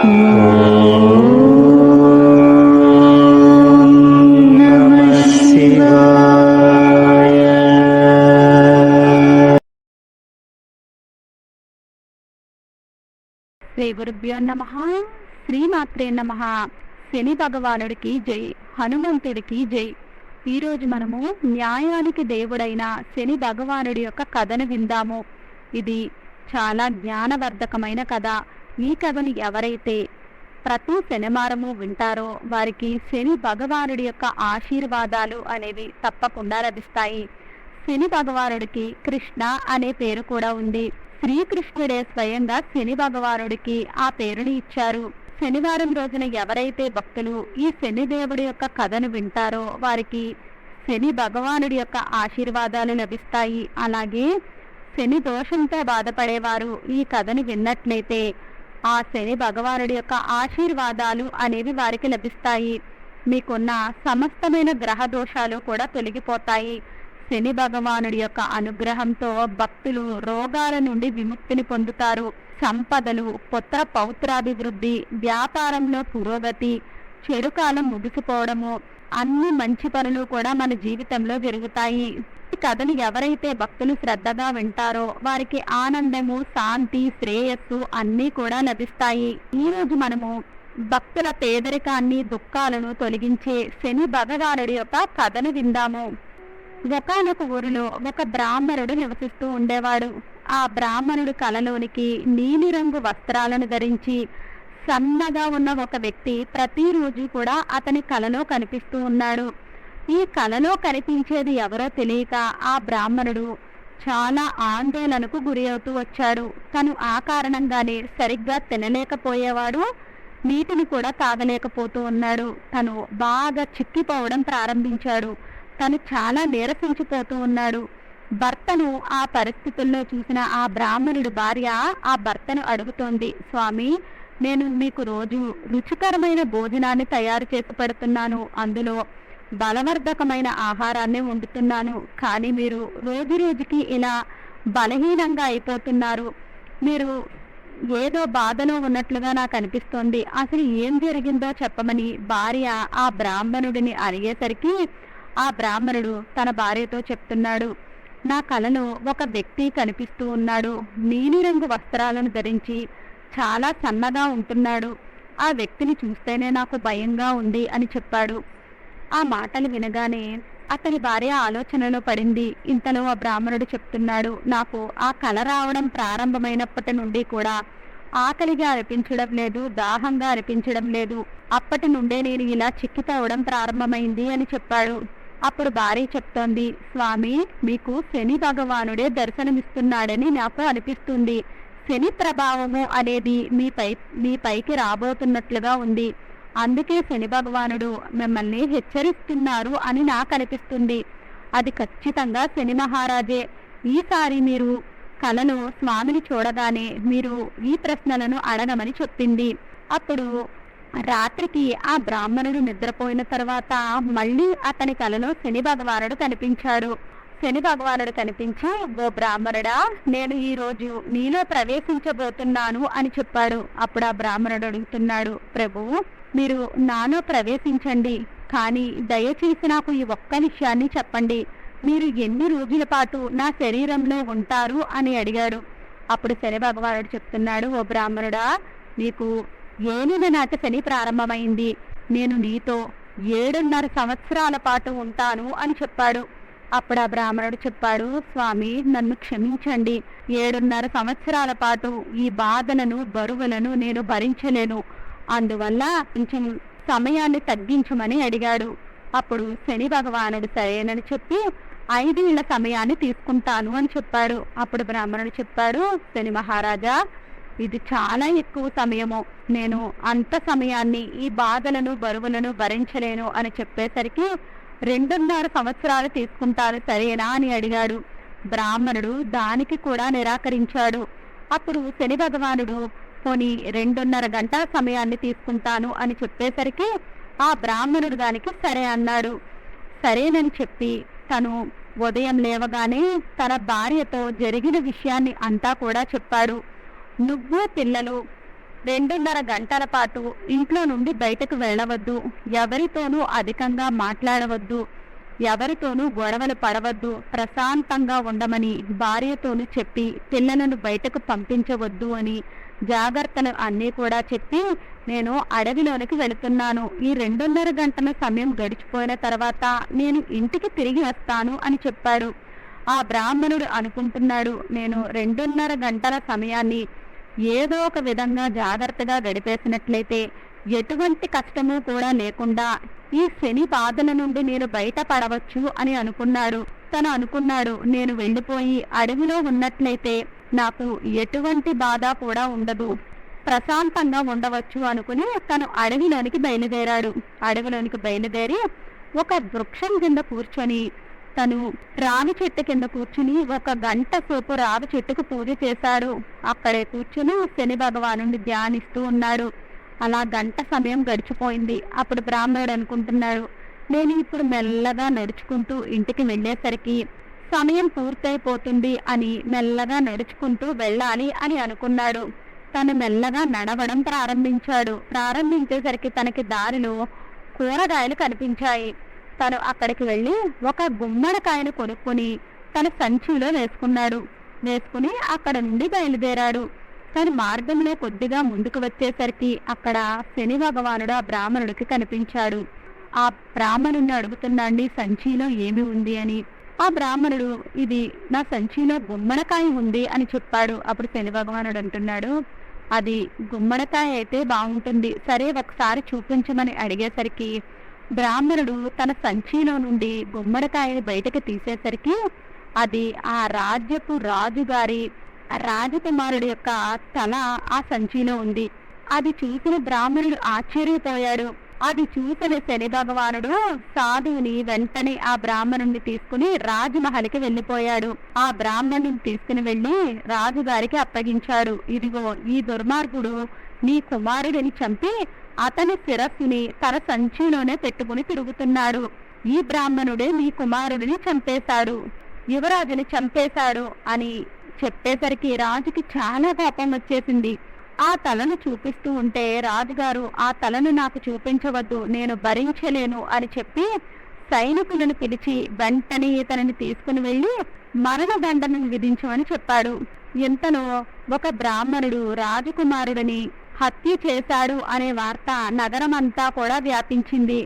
నమః శ్రీ నమ. శ్రీమాత్రే నమ. శని భగవానుడికి జై. హనుమంతుడికి జై. ఈరోజు మనము న్యాయానికి దేవుడైన శని భగవానుడి యొక్క కథను విందాము. ఇది చాలా జ్ఞానవర్ధకమైన కథ. ఈ కథను ఎవరైతే ప్రతి శనివారము వింటారో వారికి శని భగవానుడి యొక్క ఆశీర్వాదాలు అనేవి తప్పకుండా లభిస్తాయి. శని భగవానుడికి కృష్ణ అనే పేరు కూడా ఉంది. శ్రీకృష్ణుడే స్వయంగా శని భగవానుడికి ఆ పేరుని ఇచ్చారు. శనివారం రోజున ఎవరైతే భక్తులు ఈ శనిదేవుడి యొక్క కథను వింటారో వారికి శని భగవానుడి యొక్క ఆశీర్వాదాలు లభిస్తాయి. అలాగే శని దోషంతో బాధపడేవారు ఈ కథను విన్నట్లయితే ఆ శని భగవానుడి యొక్క ఆశీర్వాదాలు అనేవి వారికి లభిస్తాయి. మీకున్న సమస్తమైన గ్రహ దోషాలు కూడా తొలగిపోతాయి. శని భగవానుడి యొక్క అనుగ్రహంతో భక్తులు రోగాల నుండి విముక్తిని పొందుతారు. సంపదలు కొత్త పౌత్రాభివృద్ధి వ్యాపారంలో పురోగతి చెడుకాలం ముగిసిపోవడము అన్ని మంచి పనులు కూడా మన జీవితంలో జరుగుతాయి. కథను ఎవరైతే భక్తులు శ్రద్ధగా వింటారో వారికి ఆనందము శాంతి శ్రేయస్సు అన్నీ కూడా లభిస్తాయి. ఈ రోజు మనము భక్తుల పేదరికాన్ని దుఃఖాలను తొలగించే శని భగవానుడి యొక్క కథను విందాము. ఒకనొక ఊరిలో ఒక బ్రాహ్మణుడు నివసిస్తూ ఉండేవాడు. ఆ బ్రాహ్మణుడు కలలోనికి నీలిరంగు వస్త్రాలను ధరించి సన్నగా ఉన్న ఒక వ్యక్తి ప్రతిరోజు కూడా అతని కలలో కనిపిస్తూ ఉన్నాడు. ఈ కలలో కనిపించేది ఎవరో తెలియక ఆ బ్రాహ్మణుడు చాలా ఆందోళనకు గురి అవుతూ వచ్చాడు. తను ఆ కారణంగానే సరిగ్గా తినలేకపోయేవాడు నీటిని కూడా తాగలేకపోతూ ఉన్నాడు. తను బాగా చిక్కిపోవడం ప్రారంభించాడు. తను చాలా నీరసించిపోతూ ఉన్నాడు. భర్తను ఆ పరిస్థితుల్లో చూసిన ఆ బ్రాహ్మణుడి భార్య ఆ భర్తను అడుగుతోంది స్వామి నేను మీకు రోజు రుచికరమైన భోజనాన్ని తయారు చేసి పెడుతున్నాను. అందులో బలవర్ధకమైన ఆహారాన్ని వండుతున్నాను. కానీ మీరు రోజు రోజుకి ఇలా బలహీనంగా అయిపోతున్నారు. మీరు ఏదో బాధలో ఉన్నట్లుగా నాకు అనిపిస్తోంది. అసలు ఏం జరిగిందో చెప్పమని భార్య ఆ బ్రాహ్మణుడిని అడిగేసరికి ఆ బ్రాహ్మణుడు తన భార్యతో చెప్తున్నాడు. నా కలలో ఒక వ్యక్తి కనిపిస్తూ ఉన్నాడు. నీలిరంగు వస్త్రాలను ధరించి చాలా సన్నగా ఉంటున్నాడు. ఆ వ్యక్తిని చూస్తేనే నాకు భయంగా ఉంది అని చెప్పాడు. ఆ మాటలు వినగానే అతని భార్య ఆలోచనలో పడింది. ఇంతలో ఆ బ్రాహ్మణుడు చెప్తున్నాడు నాకు ఆ కల రావడం ప్రారంభమైనప్పటి నుండి కూడా ఆకలిగా అనిపించడం లేదు దాహంగా అనిపించడం లేదు. అప్పటి నుండే నేను ఇలా చిక్కిపోవడం ప్రారంభమైంది అని చెప్పాడు. అప్పుడు భార్య చెప్తోంది స్వామి మీకు శని భగవానుడే దర్శనమిస్తున్నాడని నాకు అనిపిస్తుంది. శని ప్రభావము అనేది మీపై మీ పైకి రాబోతున్నట్లుగా ఉంది. అందుకే శని భగవానుడు మిమ్మల్ని హెచ్చరిస్తున్నారు అని నాకు అనిపిస్తుంది. అది ఖచ్చితంగా శని మహారాజే. ఈసారి మీరు కలను స్వామిని చూడగానే మీరు ఈ ప్రశ్నలను అడగమని చెప్పింది. అప్పుడు రాత్రికి ఆ బ్రాహ్మణుడు నిద్రపోయిన తర్వాత మళ్ళీ అతని కలలో శని భగవానుడు కనిపించాడు. శని భగవానుడు కనిపించి ఓ బ్రాహ్మణుడా నేను ఈ రోజు నీలో ప్రవేశించబోతున్నాను అని చెప్పాడు. అప్పుడు ఆ బ్రాహ్మణుడు అడుగుతున్నాడు ప్రభు మీరు నాలో ప్రవేశించండి కానీ దయచేసి నాకు ఈ ఒక్క విషయాన్ని చెప్పండి. మీరు ఎన్ని రోజుల పాటు నా శరీరంలో ఉంటారు అని అడిగాడు. అప్పుడు శని భగవానుడు చెప్తున్నాడు ఓ బ్రాహ్మణుడా నీకు ఏనుగ నాట శని ప్రారంభమైంది. నేను నీతో ఏడున్నర సంవత్సరాల పాటు ఉంటాను అని చెప్పాడు. అప్పుడు ఆ బ్రాహ్మణుడు చెప్పాడు స్వామి నన్ను క్షమించండి. ఏడున్నర సంవత్సరాల పాటు ఈ బాధలను బరువులను నేను భరించలేను. అందువల్ల కొంచెం సమయాన్ని తగ్గించమని అడిగాడు. అప్పుడు శని భగవానుడు సరేనని చెప్పి ఐదేళ్ళ సమయాన్ని తీసుకుంటాను అని చెప్పాడు. అప్పుడు బ్రాహ్మణుడు చెప్పాడు శని మహారాజా ఇది చాలా ఎక్కువ సమయము. నేను అంత సమయాన్ని ఈ బాధలను బరువులను భరించలేను అని చెప్పేసరికి రెండున్నర సంవత్సరాలు తీసుకుంటారు సరేనా అని అడిగాడు. బ్రాహ్మణుడు దానికి కూడా నిరాకరించాడు. అప్పుడు శని భగవానుడు పోనీ రెండున్నర గంట సమయాన్ని తీసుకుంటాను అని చెప్పేసరికి ఆ బ్రాహ్మణుడు దానికి సరే అన్నాడు. సరేనని చెప్పి తను ఉదయం లేవగానే తన భార్యతో జరిగిన విషయాన్ని అంతా కూడా చెప్పాడు. నువ్వు పిల్లలు రెండున్నర గంటల పాటు ఇంట్లో నుండి బయటకు వెళ్ళవద్దు. ఎవరితోనూ అధికంగా మాట్లాడవద్దు. ఎవరితోనూ గొడవలు పడవద్దు. ప్రశాంతంగా ఉండమని భార్యతోనూ చెప్పి పిల్లలను బయటకు పంపించవద్దు అని జాగ్రత్తలు అన్నీ కూడా చెప్పి నేను అడవిలోనికి వెళుతున్నాను. ఈ రెండున్నర గంటల సమయం గడిచిపోయిన తర్వాత నేను ఇంటికి తిరిగి వస్తాను అని చెప్పాడు. ఆ బ్రాహ్మణుడు అనుకుంటున్నాడు నేను రెండున్నర గంటల సమయాన్ని ఏదో ఒక విధంగా జాగ్రత్తగా గడిపేసినట్లయితే ఎటువంటి కష్టము కూడా లేకుండా ఈ శని బాధల నుండి నేను బయటపడవచ్చు అని అనుకున్నాడు. తను అనుకున్నాడు నేను వెళ్ళిపోయి అడవిలో ఉన్నట్లయితే నాకు ఎటువంటి బాధ కూడా ఉండదు. ప్రశాంతంగా ఉండవచ్చు అనుకుని తను అడవిలోనికి బయలుదేరాడు. అడవిలోనికి బయలుదేరి ఒక వృక్షం కింద కూర్చొని తను రావి చెట్టు కింద కూర్చుని ఒక గంట సేపు రావి చెట్టుకు పూజ చేశాడు. అక్కడే కూర్చుని శని భగవాను ధ్యానిస్తూ ఉన్నాడు. అలా గంట సమయం గడిచిపోయింది. అప్పుడు బ్రాహ్మణుడు అనుకుంటున్నాడు నేను ఇప్పుడు మెల్లగా నడుచుకుంటూ ఇంటికి వెళ్ళేసరికి సమయం పూర్తయిపోతుంది అని మెల్లగా నడుచుకుంటూ వెళ్ళాలి అని అనుకున్నాడు. తను మెల్లగా నడవడం ప్రారంభించాడు. ప్రారంభించేసరికి తనకి దారిలో కూరగాయలు కనిపించాయి. తను అక్కడికి వెళ్ళి ఒక గుమ్మడికాయను కొనుక్కొని తన సంచిలో వేసుకున్నాడు. వేసుకుని అక్కడ నుండి బయలుదేరాడు. తను మార్గంలో కొద్దిగా ముందుకు వచ్చేసరికి అక్కడ శని భగవానుడు ఆ బ్రాహ్మణుడికి కనిపించాడు. ఆ బ్రాహ్మణుడిని అడుగుతున్నాండి సంచిలో ఏమి ఉంది అని. ఆ బ్రాహ్మణుడు ఇది నా సంచిలో గుమ్మడికాయ ఉంది అని చెప్పాడు. అప్పుడు శని భగవానుడు అంటున్నాడు అది గుమ్మడికాయ అయితే బాగుంటుంది. సరే ఒకసారి చూపించమని అడిగేసరికి బ్రాహ్మణుడు తన సంచిలో నుండి గుమ్మడికాయని బయటకు తీసేసరికి అది ఆ రాజ్యపు రాజుగారి రాజకుమారుడి యొక్క తల ఆ సంచిలో ఉంది. అది చూసిన బ్రాహ్మణుడు ఆశ్చర్యపోయాడు. అది చూసిన శని భగవానుడు సాధువుని వెంటనే ఆ బ్రాహ్మణుడిని తీసుకుని రాజమహల్కి వెళ్ళిపోయాడు. ఆ బ్రాహ్మణుని తీసుకుని వెళ్ళి రాజుగారికి అప్పగించాడు ఇదిగో ఈ దుర్మార్గుడు నీ కుమారుడిని చంపి అతని శిరస్సుని తన సంచిలోనే పెట్టుకుని తిరుగుతున్నాడు. ఈ బ్రాహ్మణుడే మీ కుమారుడిని చంపేశాడు. యువరాజుని చంపేశాడు అని చెప్పేసరికి రాజుకి చాలా కోపం వచ్చేసింది. ఆ తలను చూపిస్తూ ఉంటే రాజుగారు ఆ తలను నాకు చూపించవద్దు నేను భరించలేను అని చెప్పి సైనికులను పిలిచి వెంటనే ఇతనిని తీసుకుని వెళ్ళి మరణ దండను విధించమని చెప్పాడు. ఇంతలో ఒక బ్రాహ్మణుడు రాజకుమారుడిని హత్య చేశాడు అనే వార్త నగరమంతా కూడా వ్యాపించింది.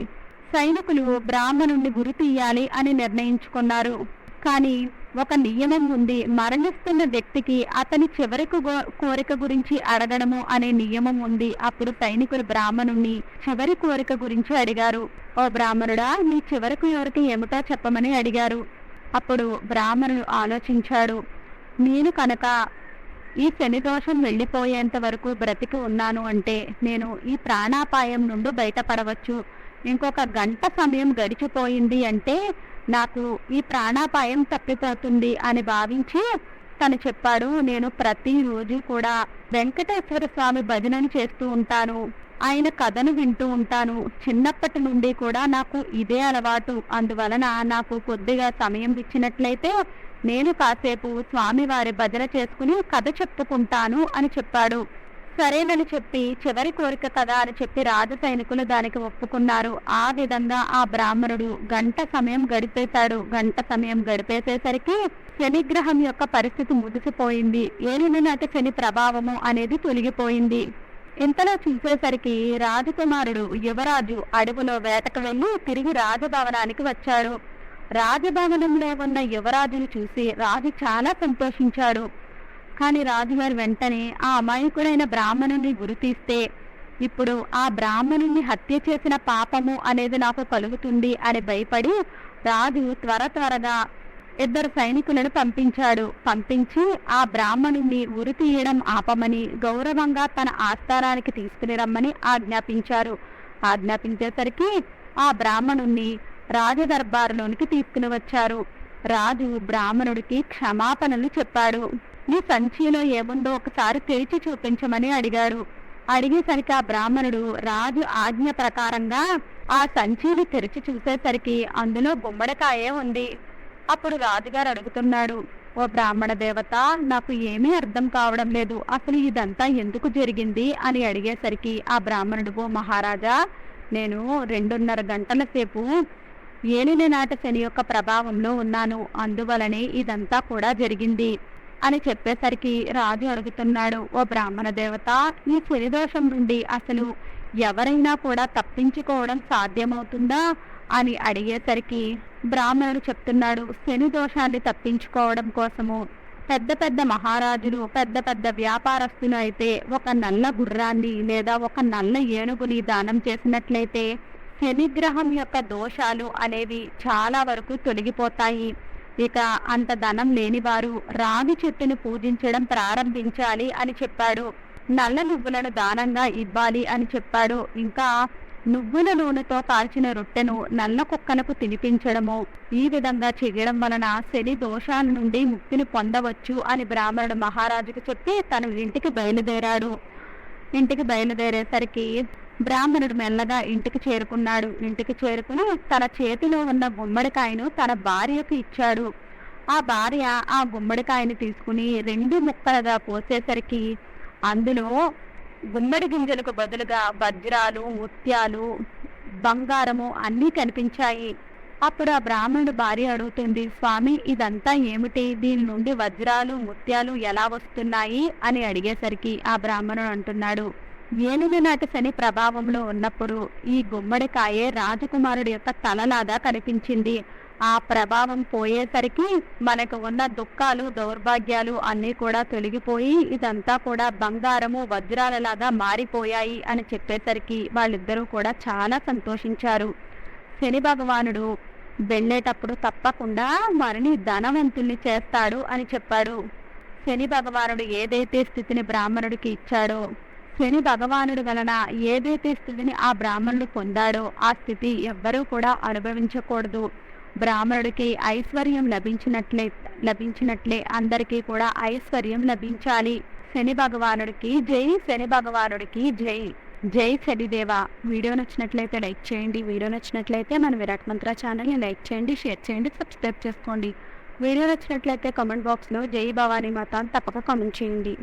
సైనికులు బ్రాహ్మణుణ్ణి గురి తీయాలి అని నిర్ణయించుకున్నారు. కానీ ఒక నియమం ఉంది. మరణిస్తున్న వ్యక్తికి అతని చివరికి గో- కోరిక గురించి అడగడము అనే నియమం ఉంది. అప్పుడు సైనికులు బ్రాహ్మణుణ్ణి చివరి కోరిక గురించి అడిగారు. ఓ బ్రాహ్మణుడా నీ చివరకు ఎవరికి ఏమిటో చెప్పమని అడిగారు. అప్పుడు బ్రాహ్మణుడు ఆలోచించాడు. నేను కనుక ఈ శని దోషం వెళ్ళిపోయేంత వరకు బ్రతికి ఉన్నాను అంటే నేను ఈ ప్రాణాపాయం నుండి బయటపడవచ్చు. ఇంకొక గంట సమయం గడిచిపోయింది అంటే నాకు ఈ ప్రాణాపాయం తప్పిపోతుంది అని భావించి తను చెప్పాడు నేను ప్రతిరోజు కూడా వెంకటేశ్వర స్వామి భజనను చేస్తూ ఉంటాను. ఆయన కథను వింటూ ఉంటాను. చిన్నప్పటి నుండి కూడా నాకు ఇదే అలవాటు. అందువలన నాకు కొద్దిగా సమయం ఇచ్చినట్లయితే నేను కాసేపు స్వామివారి భజన చేసుకుని కథ చెప్పుకుంటాను అని చెప్పాడు. సరేనని చెప్పి చివరి కోరిక కదా అని చెప్పి రాజ సైనికులు దానికి ఒప్పుకున్నారు. ఆ విధంగా ఆ బ్రాహ్మణుడు గంట సమయం గడిపేశాడు. గంట సమయం గడిపేసేసరికి శనిగ్రహం యొక్క పరిస్థితి ముగిసిపోయింది. ఏలిననాటి శని ప్రభావము అనేది తొలగిపోయింది. ఇంతలో చూసేసరికి రాజకుమారుడు యువరాజు అడవులో వేటకు వెళ్ళి తిరిగి రాజభవనానికి వచ్చాడు రాజభవనంలో ఉన్న యువరాజును చూసి రాజు చాలా సంతోషించాడు. కానీ రాజుగారు వెంటనే ఆ అమాయకుడైన బ్రాహ్మణుని గురితీస్తే ఇప్పుడు ఆ బ్రాహ్మణుని హత్య చేసిన పాపము అనేది నాకు కలుగుతుంది అని భయపడి రాజు త్వర త్వరగా ఇద్దరు సైనికులను పంపించాడు. పంపించి ఆ బ్రాహ్మణుణ్ణి ఉరి తీయడం ఆపమని గౌరవంగా తన ఆస్థానానికి తీసుకుని రమ్మని ఆజ్ఞాపించారు. ఆజ్ఞాపించేసరికి ఆ బ్రాహ్మణుణ్ణి రాజదర్బారులోనికి తీసుకుని వచ్చారు. రాజు బ్రాహ్మణుడికి క్షమాపణలు చెప్పాడు. నీ సంచిలో ఏముందో ఒకసారి తెరిచి చూపించమని అడిగారు. అడిగేసరికి ఆ బ్రాహ్మణుడు రాజు ఆజ్ఞ ప్రకారంగా ఆ సంచిని తెరిచి చూసేసరికి అందులో గుమ్మడికాయే ఉంది. అప్పుడు రాజుగారు అడుగుతున్నాడు ఓ బ్రాహ్మణ దేవత నాకు ఏమీ అర్థం కావడం లేదు. అసలు ఇదంతా ఎందుకు జరిగింది? అని అడిగేసరికి ఆ బ్రాహ్మణుడు ఓ మహారాజా నేను రెండున్నర గంటల సేపు ఏలిన నాట శని యొక్క ప్రభావంలో ఉన్నాను. అందువలనే ఇదంతా కూడా జరిగింది. అని చెప్పేసరికి రాజు అడుగుతున్నాడు ఓ బ్రాహ్మణ దేవత ఈ శని దోషం నుండి అసలు ఎవరైనా కూడా తప్పించుకోవడం సాధ్యమవుతుందా? అని అడిగేసరికి బ్రాహ్మణుడు చెప్తున్నాడు శని దోషాన్ని తప్పించుకోవడం కోసము పెద్ద పెద్ద మహారాజులు పెద్ద పెద్ద వ్యాపారస్తులు అయితే ఒక నల్ల గుర్రాన్ని లేదా ఒక నల్ల ఏనుగుని దానం చేసినట్లయితే శనిగ్రహం యొక్క దోషాలు అనేవి చాలా వరకు తొలగిపోతాయి. ఇక అంత ధనం లేనివారు రాగి చెట్టును పూజించడం ప్రారంభించాలి అని చెప్పాడు. నల్ల నువ్వులను దానంగా ఇవ్వాలి అని చెప్పాడు. ఇంకా నువ్వుల నూనెతో కాల్చిన రొట్టెను నల్ల కుక్కనకు తినిపించడము ఈ విధంగా చేయడం వలన శని దోషాల నుండి ముక్తిని పొందవచ్చు అని బ్రాహ్మణుడు మహారాజుకు చెప్పి తన ఇంటికి బయలుదేరాడు. ఇంటికి బయలుదేరేసరికి బ్రాహ్మణుడు మెల్లగా ఇంటికి చేరుకున్నాడు. ఇంటికి చేరుకుని తన చేతిలో ఉన్న గుమ్మడికాయను తన భార్యకు ఇచ్చాడు. ఆ భార్య ఆ గుమ్మడికాయని తీసుకుని రెండు ముక్కలుగా పోసేసరికి అందులో గుమ్మడి గింజలకు బదులుగా వజ్రాలు ముత్యాలు బంగారము అన్నీ కనిపించాయి. అప్పుడు ఆ బ్రాహ్మణుడు భార్య అడుగుతుంది స్వామి ఇదంతా ఏమిటి? దీని నుండి వజ్రాలు ముత్యాలు ఎలా వస్తున్నాయి? అని అడిగేసరికి ఆ బ్రాహ్మణుడు అంటున్నాడు ఏనుగు నాటి శని ప్రభావంలో ఉన్నప్పుడు ఈ గుమ్మడికాయే రాజకుమారుడి యొక్క తలలాగా కనిపించింది. ఆ ప్రభావం పోయేసరికి మనకు ఉన్న దుఃఖాలు దౌర్భాగ్యాలు అన్నీ కూడా తొలగిపోయి ఇదంతా కూడా బంగారము వజ్రాలలాగా మారిపోయాయి అని చెప్పేసరికి వాళ్ళిద్దరూ కూడా చాలా సంతోషించారు. శని భగవానుడు వెళ్ళేటప్పుడు తప్పకుండా వారిని ధనవంతుల్ని చేస్తాడు అని చెప్పాడు శని భగవానుడు ఏదైతే స్థితిని బ్రాహ్మణుడికి ఇచ్చాడో శని భగవానుడు వలన ఏదైతే స్థితిని ఆ బ్రాహ్మణుడు పొందాడో ఆ స్థితి ఎవ్వరూ కూడా అనుభవించకూడదు. బ్రాహ్మణుడికి ఐశ్వర్యం లభించినట్లే లభించినట్లే అందరికీ కూడా ఐశ్వర్యం లభించాలి. శని భగవానుడికి జై శని భగవానుడికి జై. జై శనిదేవ. వీడియో నచ్చినట్లయితే లైక్ చేయండి. వీడియో నచ్చినట్లయితే మన విరాట్ మంత్ర ఛానల్ని లైక్ చేయండి షేర్ చేయండి సబ్స్క్రైబ్ చేసుకోండి. వీడియో నచ్చినట్లయితే కామెంట్ బాక్స్లో జై భవానీ మాత తప్పక కామెంట్ చేయండి.